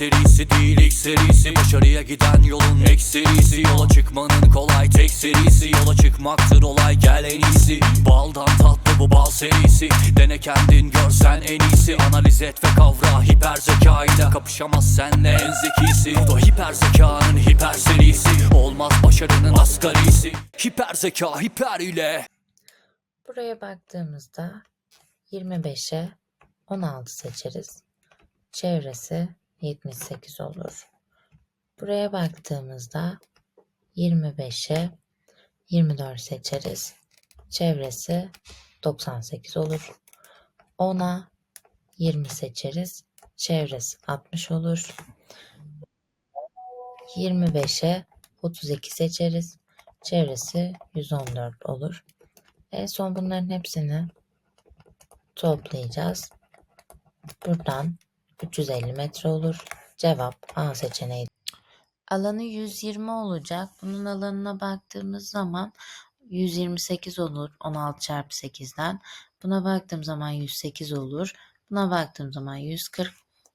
serisi değil ilk serisi. Başarıya giden yolun ek serisi. Yola çıkmanın kolay tek serisi. Yola çıkmaktır olay gel en iyisi. Baldan tatlı bu bal serisi. Dene kendin görsen en iyisi. Analiz et ve kavra hiper zekayla. Kapışamaz senle en zekisi. Bu da hiper zekanın hiper serisi. Olmaz başarının asgarisi. Hiper zeka hiper ile. Buraya baktığımızda 25'e 16 seçeriz. Çevresi 78 olur. Buraya baktığımızda 25'e 24 seçeriz. Çevresi 98 olur. 10'a 20 seçeriz. Çevresi 60 olur. 25'e 32 seçeriz. Çevresi 114 olur. En son bunların hepsini toplayacağız. Buradan 350 metre olur. Cevap A seçeneği. Alanı 120 olacak. Bunun alanına baktığımız zaman 128 olur 16 çarpı 8'den. Buna baktığım zaman 108 olur. Buna baktığım zaman 140.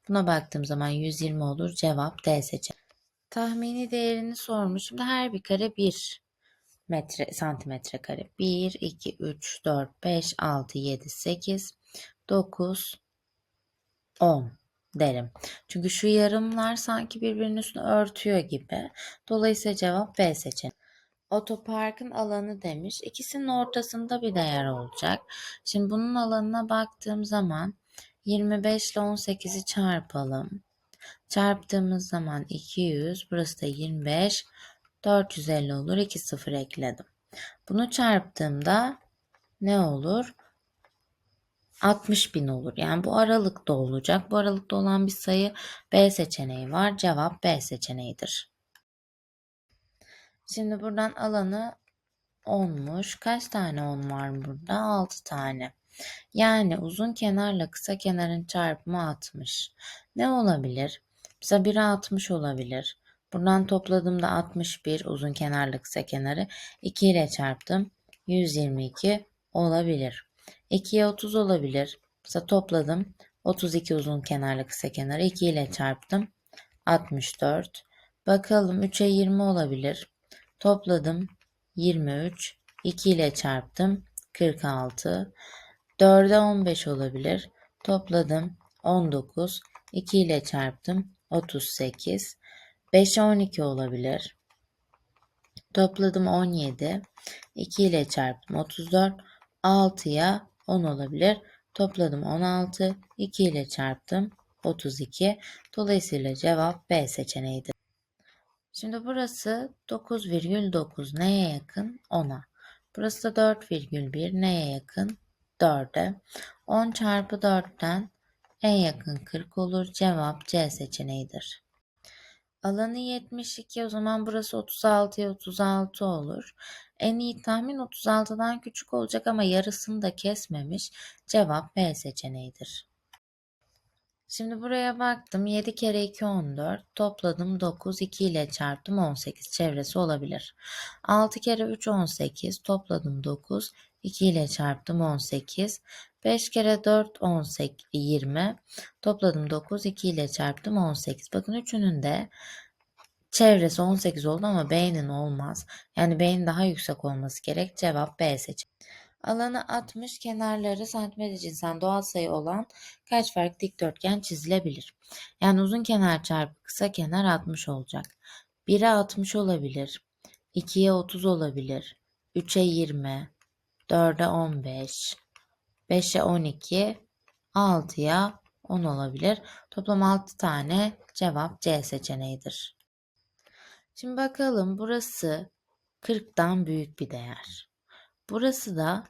Buna baktığım zaman 120 olur. Cevap D seçeneği. Tahmini değerini sormuş. Şimdi her bir kare 1 metre santimetre kare. 1, 2, 3, 4, 5, 6, 7, 8, 9, 10 derim. Çünkü şu yarımlar sanki birbirinin üstünü örtüyor gibi. Dolayısıyla cevap B seçeneği. Otoparkın alanı demiş. İkisinin ortasında bir değer olacak. Şimdi bunun alanına baktığım zaman 25 ile 18'i çarpalım. Çarptığımız zaman 200, burası da 25, 450 olur. 2 sıfır ekledim. Bunu çarptığımda ne olur? 60 bin olur. Yani bu aralıkta olacak. Bu aralıkta olan bir sayı B seçeneği var. Cevap B seçeneğidir. Şimdi buradan alanı 10'muş. Kaç tane 10 var burada? 6 tane. Yani uzun kenarla kısa kenarın çarpımı 60. Ne olabilir? Mesela 1'e 60 olabilir. Buradan topladığımda 61 uzun kenarla kısa kenarı 2 ile çarptım. 122 olabilir. 2'ye 30 olabilir. Mesela topladım. 32 uzun kenarlı kısa kenarı 2 ile çarptım. 64. Bakalım 3'e 20 olabilir. Topladım. 23. 2 ile çarptım. 46. 4'e 15 olabilir. Topladım. 19. 2 ile çarptım. 38. 5'e 12 olabilir. Topladım 17. 2 ile çarptım 34. 6'ya 10 olabilir. Topladım 16. 2 ile çarptım 32. Dolayısıyla cevap B seçeneğidir. Şimdi burası 9,9 neye yakın? 10'a. Burası da 4,1 neye yakın? 4'e. 10 çarpı 4'ten en yakın 40 olur. Cevap C seçeneğidir. Alanı 72 o zaman burası 36'ya 36 olur. En iyi tahmin 36'dan küçük olacak ama yarısını da kesmemiş. Cevap B seçeneğidir. Şimdi buraya baktım. 7 kere 2 14. Topladım 9. 2 ile çarptım 18. Çevresi olabilir. 6 kere 3 18. Topladım 9. 2 ile çarptım 18. 5 kere 4 18 20. Topladım 9. 2 ile çarptım 18. Bakın üçünün de çevresi 18 oldu ama B'nin olmaz. Yani B'nin daha yüksek olması gerek. Cevap B seçim. Alanı 60, kenarları santimetre cinsinden doğal sayı olan kaç farklı dikdörtgen çizilebilir? Yani uzun kenar çarpı kısa kenar 60 olacak. 1'e 60 olabilir. 2'ye 30 olabilir. 3'e 20. 4'e 15. 5'e 12. 6'ya 10 olabilir. Toplam 6 tane cevap C seçeneğidir. Şimdi bakalım burası 40'dan büyük bir değer. Burası da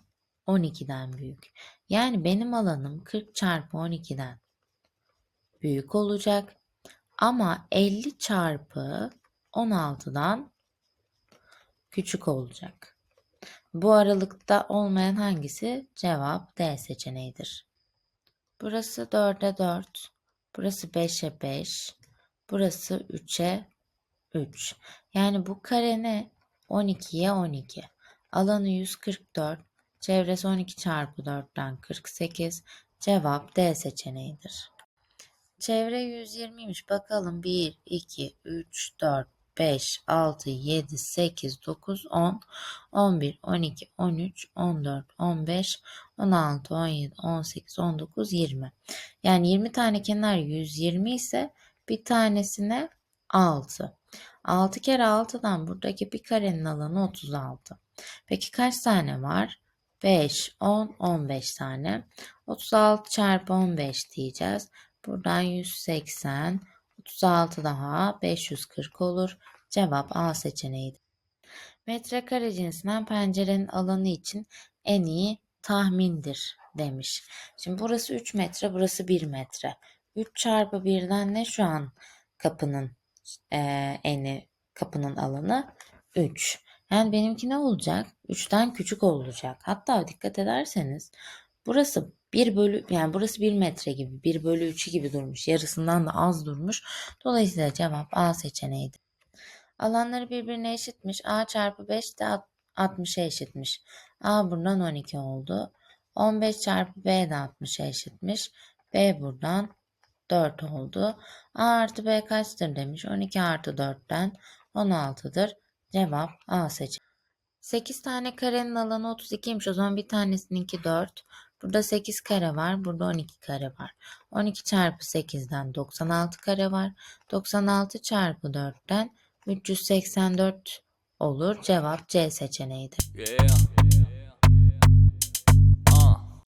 12'den büyük. Yani benim alanım 40 çarpı 12'den büyük olacak. Ama 50 çarpı 16'dan küçük olacak. Bu aralıkta olmayan hangisi? Cevap D seçeneğidir. Burası 4'e 4. Burası 5'e 5. Burası 3'e 3. Yani bu kare ne? 12'ye 12. Alanı 144. Çevresi 12 çarpı 4'ten 48. Cevap D seçeneğidir. Çevre 120'ymiş. Bakalım 1, 2, 3, 4, 5, 6, 7, 8, 9, 10, 11, 12, 13, 14, 15, 16, 17, 18, 19, 20. Yani 20 tane kenar 120 ise bir tanesine 6. 6 kere 6'dan buradaki bir karenin alanı 36. Peki kaç tane var? 5, 10, 15 tane. 36 çarpı 15 diyeceğiz. Buradan 180, 36 daha 540 olur. Cevap A seçeneğidir. Metrekare cinsinden pencerenin alanı için en iyi tahmindir demiş. Şimdi burası 3 metre, burası 1 metre. 3 çarpı 1'den ne şu an kapının eee, eni, kapının alanı? 3. Yani benimki ne olacak? 3'ten küçük olacak. Hatta dikkat ederseniz burası 1 bölü yani burası 1 metre gibi 1 bölü 3'ü gibi durmuş. Yarısından da az durmuş. Dolayısıyla cevap A seçeneğidir. Alanları birbirine eşitmiş. A çarpı 5 de alt- 60'a eşitmiş. A buradan 12 oldu. 15 çarpı B de 60'a eşitmiş. B buradan 4 oldu. A artı B kaçtır demiş. 12 artı 4'ten 16'dır. Cevap A seçeneği. 8 tane karenin alanı 32'ymiş. O zaman bir tanesininki 4. Burada 8 kare var. Burada 12 kare var. 12 çarpı 8'den 96 kare var. 96 çarpı 4'ten 384 olur. Cevap C seçeneğidir. Yeah